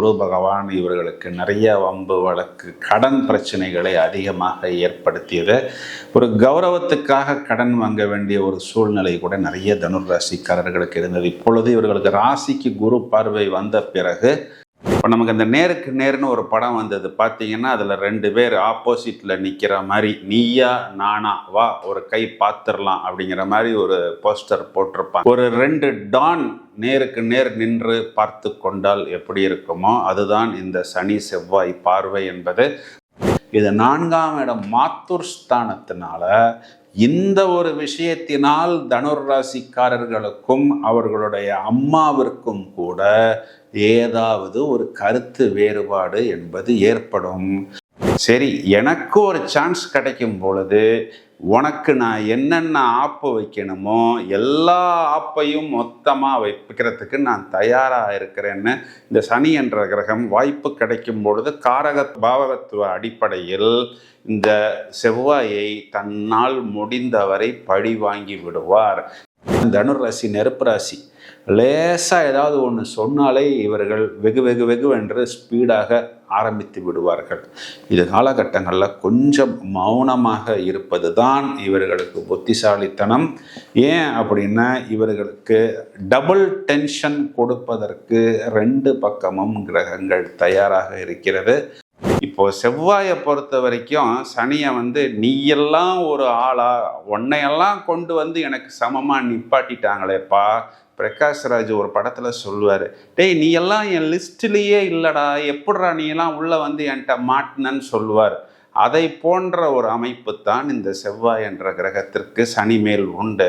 குரு பகவான் இவர்களுக்கு நிறைய வம்பு வழக்கு கடன் பிரச்சனைகளை அதிகமாக ஏற்படுத்தியது. ஒரு கௌரவத்துக்காக கடன் வாங்க வேண்டிய ஒரு சூழ்நிலை கூட நிறைய தனுர் ராசிக்காரர்களுக்கு இருந்தது. இப்பொழுது இவர்களுக்கு ராசிக்கு குரு பார்வை வந்த பிறகு இப்போ நமக்கு இந்த நேருக்கு நேர்னு ஒரு படம் வந்தது. பார்த்தீங்கன்னா அதில் ரெண்டு பேர் ஆப்போசிட்டில் நிற்கிற மாதிரி நீயா நானா வா ஒரு கை பார்த்துடலாம் அப்படிங்கிற மாதிரி ஒரு போஸ்டர் போட்டிருப்பாங்க. ஒரு ரெண்டு டான் நேருக்கு நேர் நின்று பார்த்து கொண்டால் எப்படி இருக்குமோ அதுதான் இந்த சனி செவ்வாய் பார்வை என்பது. இது நான்காம் இடம் மாத்தூர் ஸ்தானத்தினால இந்த ஒரு விஷயத்தினால் தனுர் ராசிக்காரர்களுக்கும் அவர்களுடைய அம்மாவிற்கும் கூட ஏதாவது ஒரு கருத்து வேறுபாடு என்பது ஏற்படும். சரி எனக்கு ஒரு சான்ஸ் கிடைக்கும் பொழுது உனக்கு நான் என்னென்ன ஆப்பு வைக்கணுமோ எல்லா ஆப்பையும் மொத்தமாக வைக்கிறதுக்கு நான் தயாராக இருக்கிறேன்னு இந்த சனி என்ற கிரகம் வாய்ப்பு கிடைக்கும் பொழுது காரக பாவகத்துவ அடிப்படையில் இந்த செவ்வாயை தன்னால் முடிந்தவரை பழி வாங்கி விடுவார். தனுர் ராசி நெருப்பு ராசி. லேசாக ஏதாவது ஒன்று சொன்னாலே இவர்கள் வெகு வெகு வெகு என்று ஸ்பீடாக ஆரம்பித்து விடுவார்கள். இது காலகட்டங்களில் கொஞ்சம் மௌனமாக இருப்பது தான் இவர்களுக்கு புத்திசாலித்தனம். ஏன் அப்படின்னா இவர்களுக்கு டபுள் டென்ஷன் கொடுப்பதற்கு ரெண்டு பக்கமும் கிரகங்கள் தயாராக இருக்கிறது. இப்போ செவ்வாயை பொறுத்த வரைக்கும் சனியை வந்து நீயெல்லாம் ஒரு ஆளா உன்னையெல்லாம் கொண்டு வந்து எனக்கு சமமாக நிப்பாட்டிட்டாங்களேப்பா. பிரகாஷ்ராஜ் ஒரு படத்தில் சொல்லுவார் டேய் நீ எல்லாம் என் லிஸ்ட்லேயே இல்லைடா எப்படிடா நீ எல்லாம் உள்ளே வந்து என்கிட்ட மாட்டினன்னு சொல்லுவார். அதை போன்ற ஒரு அமைப்பு தான் இந்த செவ்வாய் என்ற கிரகத்திற்கு சனி மேல் உண்டு.